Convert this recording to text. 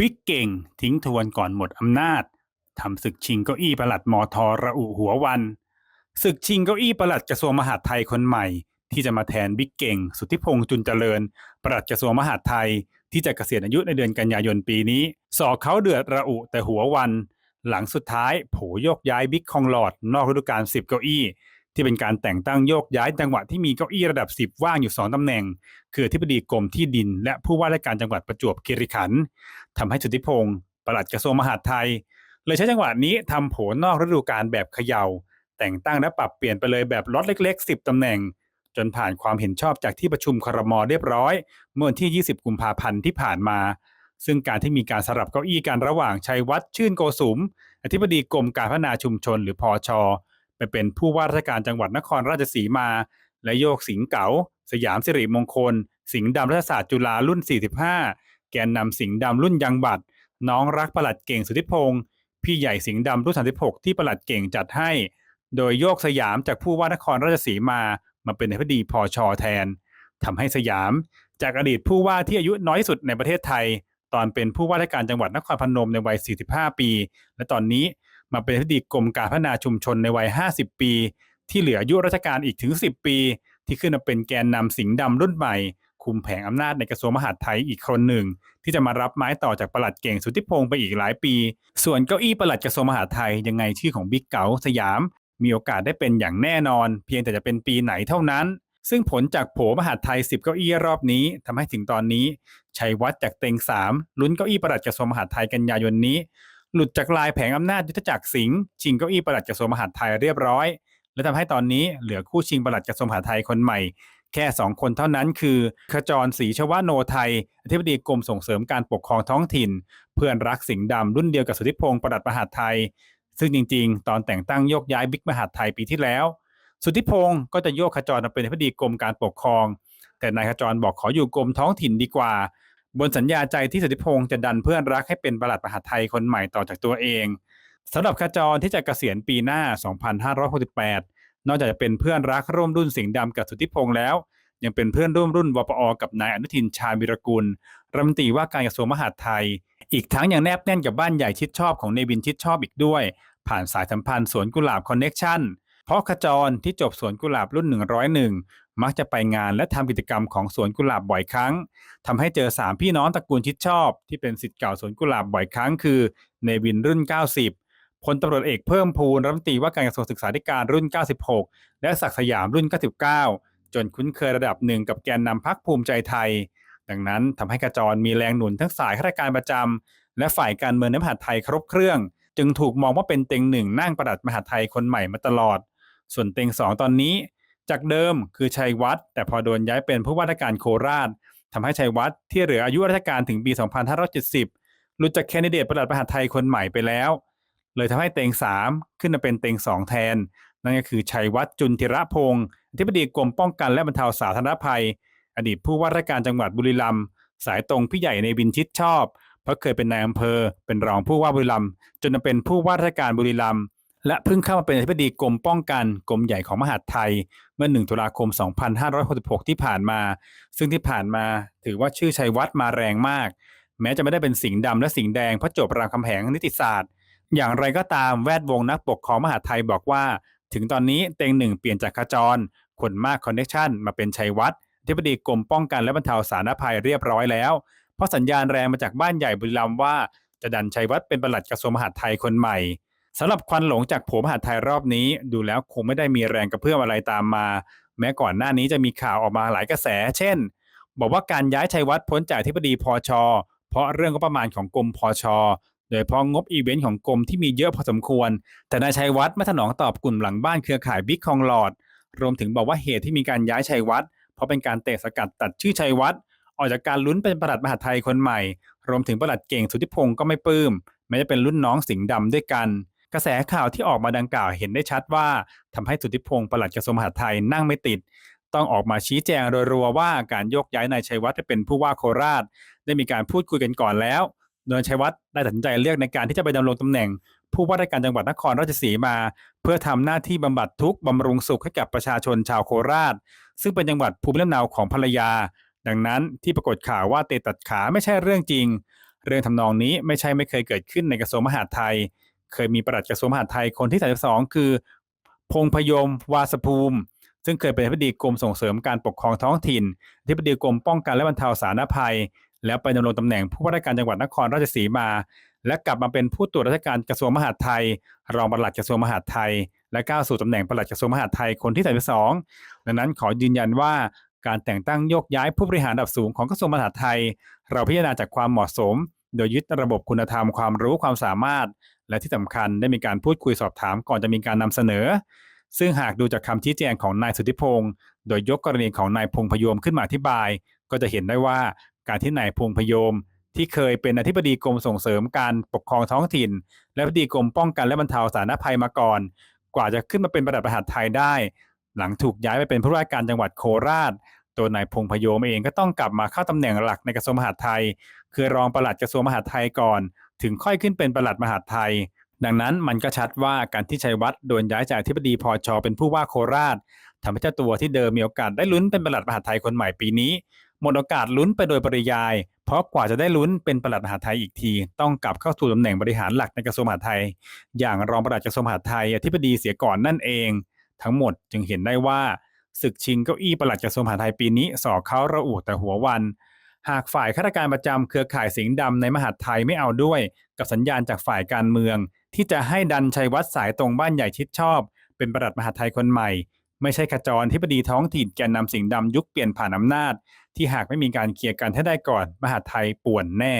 บิ๊กเก่งทิ้งทวนก่อนหมดอำนาจทำศึกชิงเก้าอี้ประหลัดมอทอระอุหัววันศึกชิงเก้าอี้ประหลัดกระทรวงมหาดไทยคนใหม่ ที่จะมาแทนบิ๊กเก่ง สุทธิพงษ์จุนเจริญ ประหลัดกระทรวงมหาดไทย ที่จะเกษียณอายุในเดือนกันยายนปีนี้สอกเขาเดือดระอุแต่หัววัน หลังสุดท้าย โผโยกย้ายบิ๊กคองหลอด นอกฤดูกาล10 เก้าอี้ ที่เป็นการแต่งตั้งโยกย้ายจังหวะที่มีเก้าอี้ระดับ 10 ว่างอยู่ 2ตำแหน่ง คืออธิบดีกรมที่ดิน และผู้ว่าราชการจังหวัดประจวบคีรีขันธ์ทำให้สุทธิพงศ์ปลัดกระทรวงมหาดไทย เลยใช้จังหวะนี้ทำโผนอกฤดูกาลแบบเขยา่า แต่งตั้งและปรับเปลี่ยนไปเลยแบบล็อตเล็ก ๆ 10ตำแหน่ง จนผ่านความเห็นชอบจากที่ประชุมครมเรียบร้อย เมื่อวันที่ 20 กุมภาพันธ์ที่ผ่านมาซึ่งการที่มีการสลับเก้าอี้กันระหว่างชัยวัฒน์ชื่นโกสุม อธิบดีกรมการพัฒนาชุมชนหรือพอชอ ไปเป็นผู้ว่าราชการจังหวัดนครราชสีมา และโยกสิงห์เก๋าสยามสิริมงคล สิงห์ดำรัฐศาสตร์จุฬารุ่น 45 แกนนำสิงห์ดำรุ่นยังบัตรน้องรักประหลัดเก่งสุทธิพงศ์พี่ใหญ่สิงห์ดำรุ่น 36 ที่ประหลัดเก่งจัดให้ โดยโยกสยามจากผู้ว่านครราชสีมามาเป็นอธิบดีพอชอแทนทำให้สยาม จากอดีตผู้ว่าที่อายุน้อยที่สุดในประเทศไทย ตอนเป็นผู้ว่าราชการจังหวัดนครพนมในวัย 45 ปี และตอนนี้ มาเป็นอธิบดีกรมการพัฒนาชุมชนในวัย 50 ปี ที่เหลืออายุราชการอีกถึง 10 ปี ที่ขึ้นมาเป็นแกนนำสิงห์ดำรุ่นใหม่ คุมแผงอำนาจในกระทรวงมหาดไทยอีกคนหนึ่ง ที่จะมารับไม้ต่อจากประหลัดเก่งสุทธิพงศ์ไปอีกหลายปี ส่วนเก้าอี้ประหลัดกระทรวงมหาดไทยยังไงชื่อของบิ๊กเก๋าสยาม มีโอกาสได้เป็นอย่างแน่นอน เพียงแต่จะเป็นปีไหนเท่านั้นซึ่งผลจากโผมหาดไทย 10 เก้าอี้รอบนี้ทำให้ถึงตอนนี้ชัยวัฒน์จากเต็ง 3 ลุ้นเก้าอี้ประหลัดกระทรวงมหาดไทยกันยายนนี้ หลุดจากลายแผงอำนาจยุทธจักรสิงห์ชิงเก้าอี้ประหลัดกระทรวงมหาดไทยเรียบร้อย และทำให้ตอนนี้เหลือคู่ชิงประหลัดกระทรวงมหาดไทยคนใหม่ แค่ 2 คนเท่านั้นคือ ขจรศรีชวโนไทยอธิบดีกรมส่งเสริมการปกครองท้องถิ่น เพื่อนรักสิงห์ดำรุ่นเดียวกับสุทธิพงศ์ประหลัดมหาดไทย ซึ่งจริง ๆ ตอนแต่งตั้งโยกย้ายบิ๊กมหาดไทยปีที่แล้ว สุทธิพงศ์ก็จะโยกขจรมาเป็นอธิบดีกรมการปกครอง แต่นายขจรบอกขออยู่กรมท้องถิ่นดีกว่า บนสัญญาใจที่สุทธิพงศ์จะดันเพื่อนรักให้เป็นประหลัดมหาไทยคนใหม่ต่อจากตัวเองสำหรับขจรที่จะเกษียณปีหน้า 2568 นอกจากจะเป็นเพื่อนรักร่วมรุ่นสิงห์ดำกับสุทธิพงศ์แล้ว ยังเป็นเพื่อนร่วมรุ่นวปอ กับนายอนุทินชาญวิรกุลรัฐมนตรีว่าการกระทรวงมหาดไทย อีกทั้งยังแนบแน่นกับบ้านใหญ่ชิดชอบของเนวินชิดชอบอีกด้วย ผ่านสายสัมพันธ์สวนกุหลาบคอนเน็กชั่นเพราะขจรที่จบสวนกุหลาบรุ่น 101 มักจะไปงานและทำกิจกรรมของสวนกุหลาบบ่อยครั้งทำให้เจอ3พี่น้องตระกูลชิดชอบ ที่เป็นสิทธิ์เก่าสวนกุหลาบบ่อยครั้งคือเนวินรุ่น 90พลตำรวจเอกเพิ่มพูนรัฐมนตรีว่าการกระทรวงศึกษาธิการรุ่น 96 และศักดิ์สยามรุ่น 99 จนคุ้นเคยระดับหนึ่งกับแกนนำพักภูมิใจไทย ดังนั้นทำให้กระจรมีแรงหนุนทั้งสายข้าราชการประจำและฝ่ายการเมืองในมหาดไทยครบเครื่อง จึงถูกมองว่าเป็นเต็งหนึ่งนั่งประดัดมหาดไทยคนใหม่มาตลอด ส่วนเต็งสองตอนนี้ จากเดิมคือชัยวัฒน์แต่พอโดนย้ายเป็นผู้ว่าราชการโคราชทำให้ชัยวัฒน์ที่เหลืออายุราชการถึงปี 2570หลุดจากแคนดิเดตประหลัดมหาดไทยคนใหม่ไปแล้ว เลยทำให้เต็ง 3 ขึ้นมาเป็นเต็ง 2 แทน นั่นก็คือชัยวัฒน์จุนทิระพงศ์อธิบดีกรมป้องกันและบรรเทาสาธารณภัย อดีตผู้ว่าราชการจังหวัดบุรีรัมย์สายตรงพี่ใหญ่ในบินชิดชอบ เพราะเคยเป็นนายอำเภอ เป็นรองผู้ว่าบุรีรัมย์จนมาเป็นผู้ว่าราชการบุรีรัมย์ และเพิ่งเข้ามาเป็นอธิบดีกรมป้องกันกรมใหญ่ของมหาดไทย เมื่อ 1 ตุลาคม 2566 ที่ผ่านมา ซึ่งที่ผ่านมาถือว่าชื่อชัยวัฒน์มาแรงมาก แม้จะไม่ได้เป็นสิงห์ดำและสิงห์แดงเพราะจบรามคำแหงนิติศาสตร์ อย่างไรก็ตามแวดวงนักปกครองมหาดไทยบอกว่า ถึงตอนนี้เต็งหนึ่งเปลี่ยนจากขจรคนมากคอนเนคชั่นมาเป็นชัยวัฒน์อธิบดีกรมป้องกันและบรรเทาสาธารณภัยเรียบร้อยแล้ว เพราะสัญญาณแรงมาจากบ้านใหญ่บุรีรัมย์ว่าจะดันชัยวัฒน์เป็นปลัดกระทรวงมหาดไทยคนใหม่ สำหรับควันหลงจากโผมหาดไทยรอบนี้ ดูแล้วคงไม่ได้มีแรงกระเพื่อมอะไรตามมา แม้ก่อนหน้านี้จะมีข่าวออกมาหลายกระแส เช่น บอกว่าการย้ายชัยวัฒน์พ้นจากที่ปดีพอชอเพราะเรื่องก็ประมาณของกรมพอชอโดยเพราะงบอีเวนต์ของกรมที่มีเยอะพอสมควร แต่นายชัยวัฒน์ไม่ถนองตอบกลุ่มหลังบ้านเครือข่ายบิ๊กคองหลอด รวมถึงบอกว่าเหตุที่มีการย้ายชัยวัฒน์เพราะเป็นการเตะสกัดตัดชื่อชัยวัฒน์ออกจากการลุ้นเป็นประหลัดมหาไทยคนใหม่ รวมถึงประหลัดเก่งสุทธิพงศ์ก็ไม่ปลื้มแม้จะเป็นรุ่นน้องสิงห์ดำด้วยกัน ระแสข่าวที่ออกมาดังกล่าวเห็นได้ชัดว่าทำให้สุทธิพงศ์ปลัดกระทรวงมหาดไทยนั่งไม่ติด ต้องออกมาชี้แจงรัวๆว่าการยกย้ายนายชัยวัฒน์ให้เป็นผู้ว่าโคราช ได้มีการพูดคุยกันก่อนแล้วโดยชัยวัฒน์ได้ตัดสินใจเลือกในการที่จะไปดำรงตำแหน่ง ผู้ว่าราชการจังหวัดนครราชสีมา เพื่อทำหน้าที่บำบัดทุกข์บำรุงสุขให้กับประชาชนชาวโคราช ซึ่งเป็นจังหวัดภูมิลำเนาของภรรยา ดังนั้นที่ปรากฏข่าวว่าเตะตัดขาไม่ใช่เรื่องจริง เรื่องทำนองนี้ไม่ใช่ไม่เคยเกิดขึ้นในกระทรวงมหาดไทย เคยมีประหลัดกระทรวงมหาดไทยคนที่ 32 คือ พงพยมวาสภูมิ ซึ่งเคยเป็นอธิบดีกรมส่งเสริมการปกครองท้องถิ่นอธิบดีกรมป้องกันและบรรเทาสาธารณภัย แล้วไปดำรงตำแหน่งผู้ว่าราชการจังหวัดนครราชสีมา และกลับมาเป็นผู้ตรวจราชการกระทรวงมหาดไทย รองปลัดกระทรวงมหาดไทย และก้าวสู่ตำแหน่งปลัดกระทรวงมหาดไทยคนที่ 32 ดังนั้นขอยืนยันว่าการแต่งตั้งโยกย้ายผู้บริหารระดับสูงของกระทรวงมหาดไทย เราพิจารณาจากความเหมาะสม โดยยึดระบบคุณธรรมความรู้ความสามารถ และที่สำคัญได้มีการพูดคุยสอบถามก่อนจะมีการนำเสนอ ซึ่งหากดูจากคำชี้แจงของนายสุทธิพงศ์โดยยกกรณีของนายพงพยมขึ้นมาอธิบาย ก็จะเห็นได้ว่าการที่นายพงพยมที่เคยเป็นอธิบดีกรมส่งเสริมการปกครองท้องถิ่น และอธิบดีกรมป้องกันและบรรเทาสาธารณภัยมาก่อน กว่าจะขึ้นมาเป็นประหลัดมหาดไทยได้ หลังถูกย้ายไปเป็นผู้ว่าการจังหวัดโคราช ตัวนายพงพยมเองก็ต้องกลับมาเข้าตำแหน่งหลักในกระทรวงมหาดไทย คือรองปลัดกระทรวงมหาดไทยก่อน ถึงค่อยขึ้นเป็นปลัดมหาดไทย ดังนั้นมันก็ชัดว่าการที่ชัยวัฒน์โดนย้ายจากธิบดีพอชเป็นผู้ว่าโคราชทำให้เจ้าตัวที่เดิมมีโอกาสได้ลุ้นเป็นปลัดมหาดไทยคนใหม่ปีนี้หมดโอกาสลุ้นไปโดยปริยาย เพราะกว่าจะได้ลุ้นเป็นปลัดมหาดไทยอีกที ต้องกลับเข้าสู่ตำแหน่งบริหารหลักในกระทรวงมหาดไทย อย่างรองปลัดกระทรวงมหาดไทยอธิบดีเสียก่อนนั่นเอง ทั้งหมดจึงเห็นได้ว่า ศึกชิงเก้าอี้ปลัดกระทรวงมหาดไทยปีนี้สอกเขาระอุแต่หัววัน หากฝ่ายข้าราชการประจำเครือข่ายสิงห์ดำในมหาดไทยไม่เอาด้วย กับสัญญาณจากฝ่ายการเมือง ที่จะให้ดันชัยวัฒน์สายตรงบ้านใหญ่ชิดชอบ เป็นประหลัดมหาดไทยคนใหม่ ไม่ใช่ขจรที่ปดีท้องถิ่นแกนนำสิงห์ดำยุคเปลี่ยนผ่านอำนาจ ที่หากไม่มีการเคลียร์กันให้ได้ก่อน มหาดไทยป่วนแน่